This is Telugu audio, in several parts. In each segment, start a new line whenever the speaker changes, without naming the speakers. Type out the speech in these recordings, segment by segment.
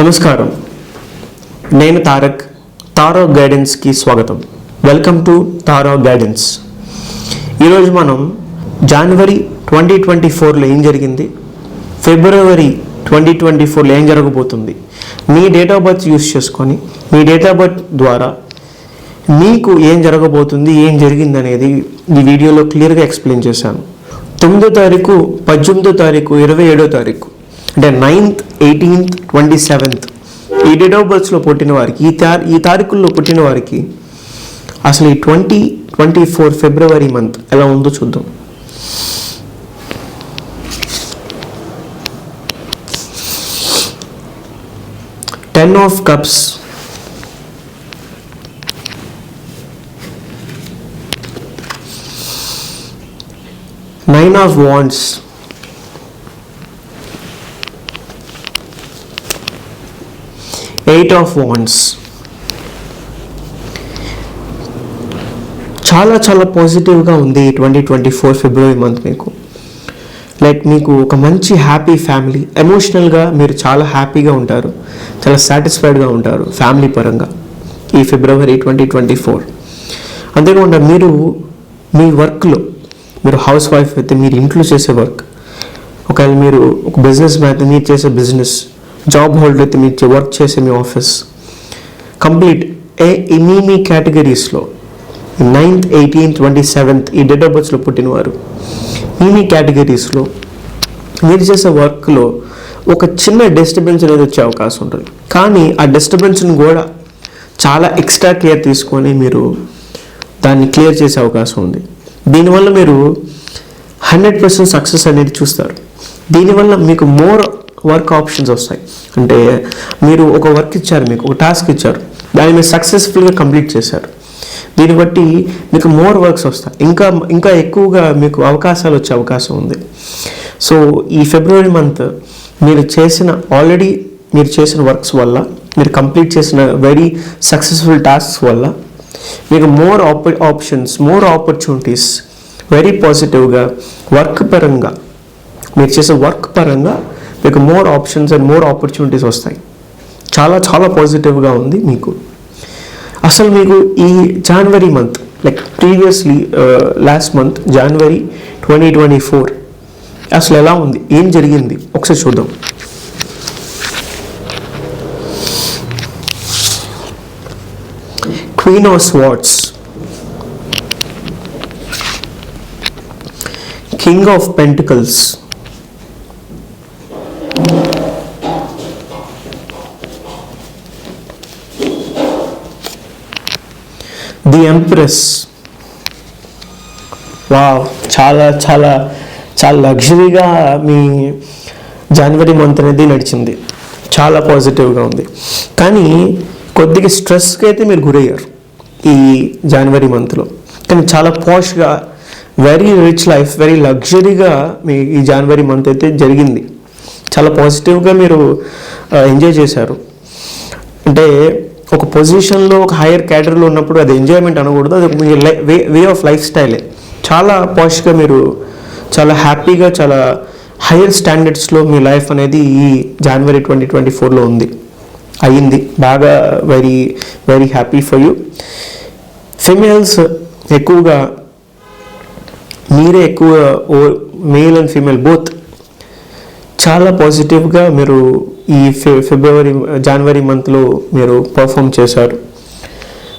నమస్కారం. నేను తారక్ తారో గైడెన్స్కి స్వాగతం. వెల్కమ్ టు తారో గైడెన్స్ ఈరోజు మనం జనవరి ట్వంటీ ట్వంటీ ఫోర్లో ఏం జరిగింది? ఫిబ్రవరి ట్వంటీ ట్వంటీ ఫోర్లో ఏం జరగబోతుంది? మీ డేట్ ఆఫ్ బర్త్ యూస్ చేసుకొని మీ డేట్ ఆఫ్ బర్త్ ద్వారా మీకు ఏం జరగబోతుంది ఏం జరిగింది అనేది ఈ వీడియోలో క్లియర్గా ఎక్స్ప్లెయిన్ చేశాను. తొమ్మిదో తారీఖు పద్దెనిమిదో తారీఖు ఇరవై ఏడో తారీఖు. అంటే నైన్త్ ఎయిటీన్త్ ట్వంటీ సెవెంత్ ఈ డేట్ ఆఫ్ బర్త్స్లో పుట్టిన వారికి ఈ తా ఈ తారీఖుల్లో పుట్టిన వారికి అసలు ఈ twenty twenty four February month ఎలా ఉందో చూద్దాం. Ten of cups nine of wands eight of wands చాలా చాలా పాజిటివ్గా ఉంది twenty twenty four February month మీకు. లైక్ మీకు ఒక మంచి హ్యాపీ ఫ్యామిలీ ఎమోషనల్గా మీరు చాలా హ్యాపీగా ఉంటారు. చాలా సాటిస్ఫైడ్గా ఉంటారు ఫ్యామిలీ పరంగా. ఈ ఫిబ్రవరి ట్వంటీ ట్వంటీ ఫోర్ అంతేకాకుండా మీరు మీ వర్క్లో మీరు హౌస్ వైఫ్ అయితే మీరు ఇంట్లో చేసే వర్క్ ఒకవేళ మీరు ఒక బిజినెస్ మ్యాన్ అయితే మీరు చేసే బిజినెస్ జాబ్ హోల్డర్ అయితే మీ వర్క్ చేసే మీ ఆఫీస్ కంప్లీట్ ఏ మీ మీ కేటగిరీస్లో నైన్త్ ఎయిటీన్త్ ట్వంటీ సెవెంత్ ఈ డేట్ ఆఫ్ బర్త్స్లో పుట్టినవారు. మీ మీ కేటగిరీస్లో మీరు చేసే వర్క్లో ఒక చిన్న డిస్టర్బెన్స్ అనేది వచ్చే అవకాశం ఉంటుంది. కానీ ఆ డిస్టర్బెన్స్ని కూడా చాలా ఎక్స్ట్రా కేర్ తీసుకొని మీరు దాన్ని క్లియర్ చేసే అవకాశం ఉంది. దీనివల్ల మీరు హండ్రెడ్ పర్సెంట్ సక్సెస్ అనేది చూస్తారు. దీనివల్ల మీకు మోర్ వర్క్ ఆప్షన్స్ వస్తాయి. అంటే మీరు ఒక వర్క్ ఇచ్చారు మీకు ఒక టాస్క్ ఇచ్చారు దాన్ని మీరు సక్సెస్ఫుల్గా కంప్లీట్ చేశారు. దీన్ని బట్టి మీకు మోర్ వర్క్స్ వస్తాయి. ఇంకా ఇంకా ఎక్కువగా మీకు అవకాశాలు వచ్చే అవకాశం ఉంది. సో ఈ ఫిబ్రవరి మంత్ మీరు చేసిన ఆల్రెడీ మీరు చేసిన వర్క్స్ వల్ల మీరు కంప్లీట్ చేసిన వెరీ సక్సెస్ఫుల్ టాస్క్స్ వల్ల మీకు మోర్ ఆప ఆప్షన్స్ మోర్ ఆపర్చునిటీస్ వెరీ పాజిటివ్గా వర్క్ పరంగా మీరు చేసే వర్క్ పరంగా మీకు more options and more opportunities వస్తాయి. చాలా చాలా పాజిటివ్గా ఉంది మీకు. అసలు మీకు ఈ January month like previously last month January twenty twenty four అసలు ఎలా ఉంది? ఏం జరిగింది? ఒకసారి చూద్దాం. Queen of swords king of pentacles the empress wow చాలా చాలా చాలా లగ్జరీగా మీ జనవరి మంత్ అనేది నడిచింది. చాలా పాజిటివ్గా ఉంది. కానీ కొద్దిగా స్ట్రెస్కి అయితే మీరు గురయ్యారు ఈ జనవరి మంత్లో కానీ చాలా పాష్గా వెరీ రిచ్ లైఫ్ వెరీ లగ్జరీగా మీ ఈ జనవరి మంత్ అయితే జరిగింది. చాలా పాజిటివ్గా మీరు uh, ఎంజాయ్ చేశారు. అంటే ఒక పొజిషన్లో ఒక హైయర్ క్యాటరీలో ఉన్నప్పుడు అది ఎంజాయ్మెంట్ అనకూడదు. అది మీ వే వే ఆఫ్ లైఫ్ స్టైలే చాలా పాష్గా మీరు చాలా హ్యాపీగా చాలా హైయర్ స్టాండర్డ్స్లో మీ లైఫ్ అనేది ఈ జనవరి ట్వంటీ ట్వంటీ ఫోర్లో ఉంది. అయ్యింది. బాగా very very happy for you females ఎక్కువగా మీరే ఎక్కువ ఓ మేల్ అండ్ ఫీమేల్ బోత్ చాలా పాజిటివ్గా మీరు ఈ ఫి ఫిబ్రవరి జనవరి మంత్లో మీరు పర్ఫామ్ చేశారు.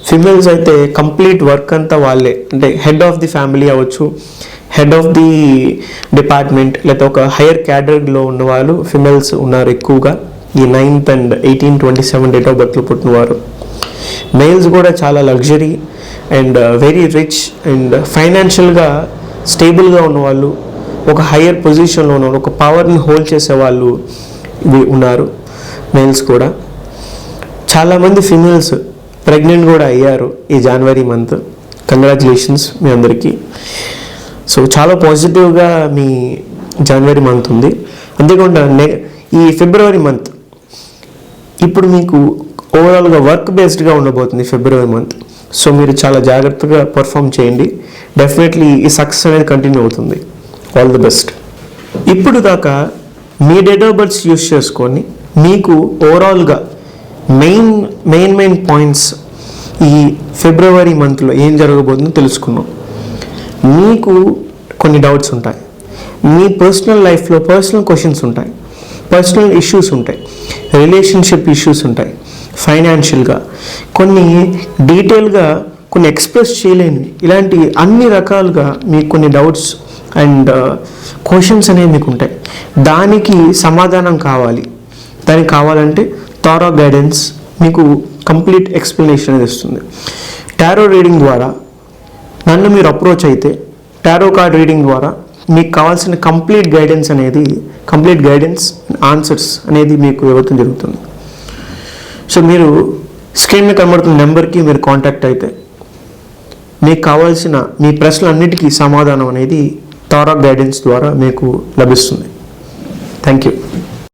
ఫిమేల్స్ అయితే కంప్లీట్ వర్క్ అంతా వాళ్ళే. అంటే హెడ్ ఆఫ్ ది ఫ్యామిలీ అవ్వచ్చు హెడ్ ఆఫ్ ది డిపార్ట్మెంట్ లేదా ఒక హైయర్ క్యాడర్లో ఉన్న వాళ్ళు ఫిమేల్స్ ఉన్నారు ఎక్కువగా. ఈ ninth and eighteen twenty seven date of బర్త్లో పుట్టినవారు. మేల్స్ కూడా చాలా luxury and very rich and ఫైనాన్షియల్గా స్టేబుల్గా ఉన్నవాళ్ళు. ఒక హయ్యర్ పొజిషన్లో ఉన్న ఒక పవర్ని హోల్డ్ చేసే వాళ్ళు ఉన్నారు మేల్స్ కూడా. చాలామంది ఫిమేల్స్ ప్రెగ్నెంట్ కూడా అయ్యారు ఈ జనవరి మంత్ కంగ్రాచులేషన్స్ మీ అందరికీ. సో చాలా పాజిటివ్గా మీ జనవరి మంత్ ఉంది. అంతేకాకుండా నె ఈ ఫిబ్రవరి మంత్ ఇప్పుడు మీకు ఓవరాల్గా వర్క్ బేస్డ్గా ఉండబోతుంది ఫిబ్రవరి మంత్ సో మీరు చాలా జాగ్రత్తగా పర్ఫామ్ చేయండి. డెఫినెట్లీ ఈ సక్సెస్ అనేది కంటిన్యూ అవుతుంది. ఆల్ ది బెస్ట్ ఇప్పుడు దాకా మీ డేట్ ఆఫ్ బర్త్స్ యూస్ చేసుకొని మీకు ఓవరాల్గా మెయిన్ మెయిన్ మెయిన్ పాయింట్స్ ఈ ఫిబ్రవరి మంత్లో ఏం జరగబోతుందో తెలుసుకున్నాం మీకు కొన్ని డౌట్స్ ఉంటాయి. మీ పర్సనల్ లైఫ్లో పర్సనల్ క్వశ్చన్స్ ఉంటాయి. పర్సనల్ ఇష్యూస్ ఉంటాయి. రిలేషన్షిప్ ఇష్యూస్ ఉంటాయి. ఫైనాన్షియల్గా కొన్ని డీటెయిల్గా కొన్ని ఎక్స్ప్రెస్ చేయలేని ఇలాంటి అన్ని రకాలుగా మీకు కొన్ని డౌట్స్ అండ్ uh, క్వశ్చన్స్ అనేవి మీకు ఉంటాయి. దానికి సమాధానం కావాలి. దానికి కావాలంటే తారో గైడెన్స్ మీకు కంప్లీట్ ఎక్స్ప్లెనేషన్ అనేది ఇస్తుంది టారో రీడింగ్ ద్వారా నన్ను మీరు అప్రోచ్ అయితే టారో కార్డ్ రీడింగ్ ద్వారా మీకు కావాల్సిన కంప్లీట్ గైడెన్స్ అనేది కంప్లీట్ గైడెన్స్ ఆన్సర్స్ అనేది మీకు ఇవ్వటం జరుగుతుంది. సో మీరు స్క్రీన్ మీద కనబడుతున్న నెంబర్కి మీరు కాంటాక్ట్ అయితే మీకు కావాల్సిన మీ ప్రశ్నలన్నిటికీ సమాధానం అనేది తారా గైడెన్స్ ద్వారా మీకు లభిస్తుంది. Thank you